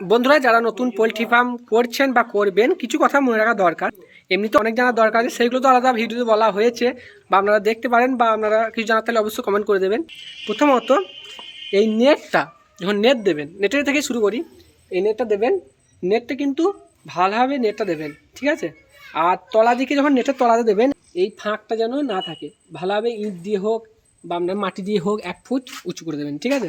বন্ধুরা, যারা নতুন পোলট্রি ফার্ম করছেন বা করবেন, কিছু কথা মনে রাখা দরকার। এমনিতে অনেক জানার দরকার আছে সেইগুলো তো আলাদা ভিডিওতে বলা হয়েছে। বা আপনারা দেখতে পারেন বা আপনারা কিছু জানার তাহলে অবশ্যই কমেন্ট করে দেবেন। প্রথমত, এই নেটটা যখন নেট দেবেন নেটের থেকে শুরু করি। এই নেটটা দেবেন নেটটা কিন্তু ভালোভাবে নেটটা দেবেন, ঠিক আছে? আর তলা দিকে যখন নেটের তলাতে দেবেন, এই ফাঁকটা যেন না থাকে। ভালোভাবে ইট দিয়ে হোক বা আপনার মাটি দিয়ে হোক, এক ফুট উঁচু করে দেবেন, ঠিক আছে?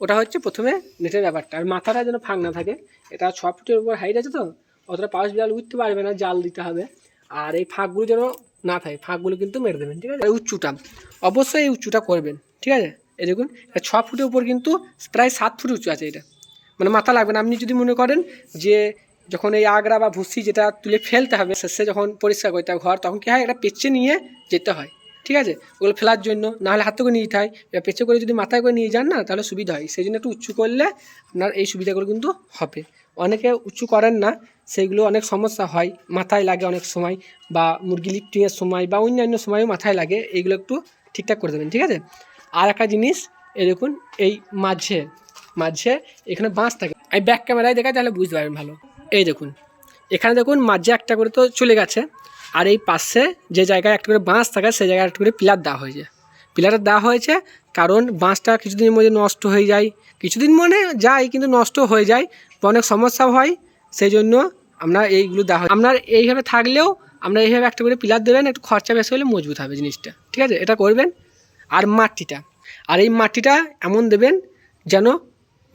ওটা হচ্ছে প্রথমে নেটের ব্যাপারটা। আর মাথাটা যেন ফাঁক না থাকে, এটা ছ ফুটের উপর হাইট আছে তো, অতটা পাশ বিড়াল উঠতে পারবে না, জাল দিতে হবে। আর এই ফাঁকগুলো যেন না থাকে, ফাঁকগুলো কিন্তু মেরে দেবেন, ঠিক আছে? উঁচুটা অবশ্যই এই উঁচুটা করবেন, ঠিক আছে? এই দেখুন ছ ফুটের উপর কিন্তু প্রায় সাত ফুট উঁচু আছে এটা। মানে মাথা লাগবে না। আপনি যদি মনে করেন যে যখন এই আগড়া বা ভুসি যেটা তুলে ফেলতে হবে, শেষে যখন পরিষ্কার করতে হবে ঘর, তখন কী হয়? এটা পেঁচে নিয়ে যেতে হয়। ঠিক আছে? ওগুলো ফেলার জন্য। নাহলে হাতে করে নিয়ে যেতে হয় পেঁচে করে যদি মাথায় করে নিয়ে যান না, তাহলে সুবিধা হয়। সেই জন্য একটু উঁচু করলে আপনার এই সুবিধাগুলো কিন্তু হবে। অনেকে উঁচু করেন না সেইগুলো অনেক সমস্যা হয়। মাথায় লাগে অনেক সময় বা মুরগি লিফটিংয়ের সময় বা অন্যান্য সময়ও মাথায় লাগে। এইগুলো একটু ঠিকঠাক করে দেবেন, ঠিক আছে? আর একটা জিনিস দেখুন, এই মাঝে মাঝে এখানে বাঁশ থাকে। আমি ব্যাক ক্যামেরায় দেখাই তাহলে বুঝতে পারবেন ভালো। এই দেখুন এখানে দেখুন মাঝে একটা করে তো চলে গেছে, আর এই পাশে যে জায়গায় একটা করে বাঁশ থাকে, সেই জায়গায় একটা করে পিলার দেওয়া হয়েছে। পিলারটা দেওয়া হয়েছে কারণ বাঁশটা কিছুদিনের মধ্যে নষ্ট হয়ে যায়। কিছুদিন মনে যায়, কিন্তু নষ্ট হয়ে যায় অনেক সমস্যা হয়, সেই জন্য আমরা এইগুলো দেওয়া হয়। আপনার এইভাবে থাকলেও আমরা এইভাবে একটা করে পিলার দেবেন, একটু খরচা বেশি হলে মজবুত হবে জিনিসটা। ঠিক আছে? এটা করবেন। আর মাটিটা। আর এই মাটিটা এমন দেবেন যেন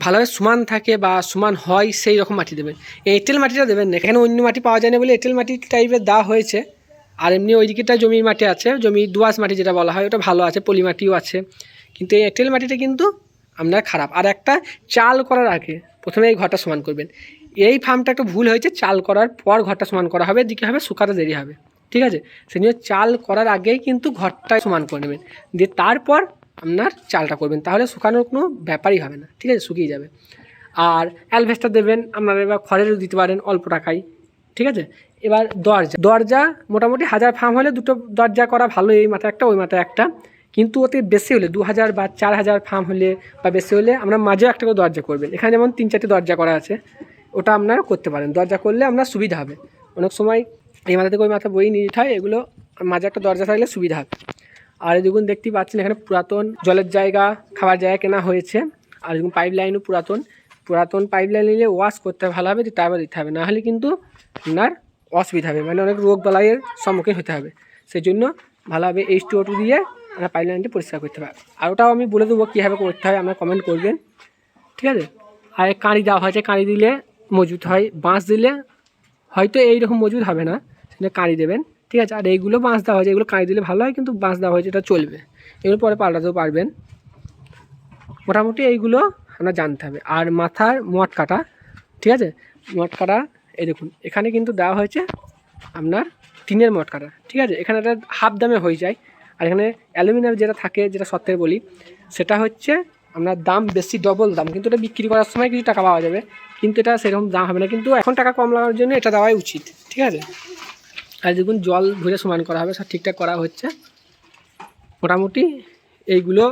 ভালোভাবে সমান থাকে বা সমান হয়, সেই রকম মাটি দেবেন এঁটেল মাটিটা দেবেন না। এখানে অন্য মাটি পাওয়া যায় না বলে এঁটেল মাটি টাইপের দেওয়া হয়েছে। আর এমনি ওই দিকেটা জমির মাটি আছে, জমি দোয়াশ মাটি যেটা বলা হয়, ওটা ভালো আছে, পলি মাটিও আছে। কিন্তু এই এঁটেল মাটিটা কিন্তু আপনার খারাপ। আর একটা চাল করার আগে প্রথমে এই ঘরটা সমান করবেন। এই ফার্মটা একটু ভুল হয়েছে, চাল করার পর ঘরটা সমান করা হবে, দিকে হবে শুকাতে দেরি হবে। ঠিক আছে? সেই জন্য চাল করার আগেই কিন্তু ঘরটা সমান করে নেবেন। দিয়ে তারপর আপনার চালটা করবেন। তাহলে শুকানোর কোনো ব্যাপারই হবে না, ঠিক আছে? শুকিয়ে যাবে। আর অ্যালভেস্টার দেবেন, আপনারা এবার খড়েরও দিতে পারেন অল্প টাকায়, ঠিক আছে? এবার দরজা দরজা মোটামুটি হাজার ফার্ম হলে দুটো দরজা করা ভালো, এই মাথায় একটা, ওই মাথায় একটা। কিন্তু ওতে বেশি হলে, দু হাজার বা চার হাজার ফার্ম হলে বা বেশি হলে আমরা মাঝে একটা করে দরজা করবেন। এখানে যেমন তিন চারটে দরজা করা আছে, ওটা আপনারা করতে পারেন। দরজা করলে আপনার সুবিধা হবে। অনেক সময় এই মাথা থেকে ওই মাথা বই নিয়ে যেতে হয়, এগুলো মাঝে একটা দরজা থাকলে সুবিধা হবে। আর দেখুন দেখতেই পাচ্ছেন এখানে পুরাতন জলের জায়গা, খাবার জায়গা কেনা হয়েছে। আর দেখুন পাইপ লাইনও পুরাতন। পুরাতন পাইপ লাইন নিলে ওয়াশ করতে ভালো হবে তারপর দিতে হবে। নাহলে কিন্তু আপনার অসুবিধা হবে মানে অনেক রোগ বালাইয়ের সম্মুখীন হতে হবে। সেই জন্য ভালোভাবে এইচ টু দিয়ে আমরা পাইপ লাইনটি পরিষ্কার করতে হবে। আর ওটাও আমি বলে দেবো কীভাবে করতে হয়, আপনারা কমেন্ট করবেন। ঠিক আছে? আর কাঁড়ি দেওয়া হয়েছে, কাঁড়ি দিলে মজুত হয়। বাঁশ দিলে হয়তো এইরকম মজুদ হবে না সেটা কাঁড়ি দেবেন। ঠিক আছে, আর এইগুলো বাঁশ দেওয়া হয়েছে, এগুলো কাঁড়ি দিলে ভালো হয়, কিন্তু বাঁশ দেওয়া হয়েছে, এটা চলবে। এগুলো পরে পাল্টাতেও পারবেন। মোটামুটি এইগুলো আমরা জানতে হবে। আর মাথার মট কাটা, ঠিক আছে? মট কাটা, এই দেখুন, এখানে কিন্তু দেওয়া হয়েছে আপনার টিনের মট কাটা, ঠিক আছে? এখানে একটা হাফ দামে হয়ে যায়। আর এখানে অ্যালুমিনিয়াম যেটা থাকে, যেটা সত্যি বলি, সেটা হচ্ছে আপনার দাম বেশি, ডবল দাম। কিন্তু এটা বিক্রি করার সময় কিছু টাকা পাওয়া যাবে, কিন্তু এটা সেরকম দাম হবে না। কিন্তু এখন টাকা কম লাগার জন্য এটা দেওয়াই উচিত, ঠিক আছে? আর দেখুন জল ভরে সমান করা হবে, সব ঠিকঠাক করা হচ্ছে। মোটামুটি এইগুলো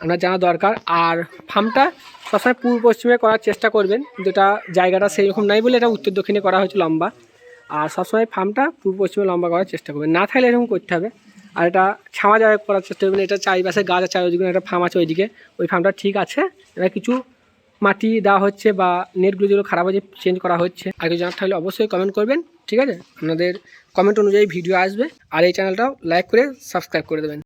আমরা জানা দরকার। আর ফার্মটা সবসময় পূর্ব পশ্চিমে করার চেষ্টা করবেন, যেটা জায়গাটা সেই রকম নাই বলে এটা উত্তর দক্ষিণে করা হয়েছে লম্বা। আর সবসময় ফার্মটা পূর্ব পশ্চিমে লম্বা করার চেষ্টা করবেন। না থাকলে এরকম করতে হবে। আর এটা ছামা জায়গা করার চেষ্টা করবেন, এটা চারিপাশে গাছ আছে চারিদিকে একটা ফার্ম আছে ওইদিকে। ওই ফার্মটা ঠিক আছে। এবার কিছু মাটি দেওয়া হচ্ছে বা নেটগুলো যেগুলো খারাপ হচ্ছে চেঞ্জ করা হচ্ছে। আর জানার থাকলে অবশ্যই কমেন্ট করবেন, ঠিক আছে? আপনাদের কমেন্ট অনুযায়ী ভিডিও আসবে। আর এই চ্যানেলটাও লাইক করে সাবস্ক্রাইব করে দেবেন।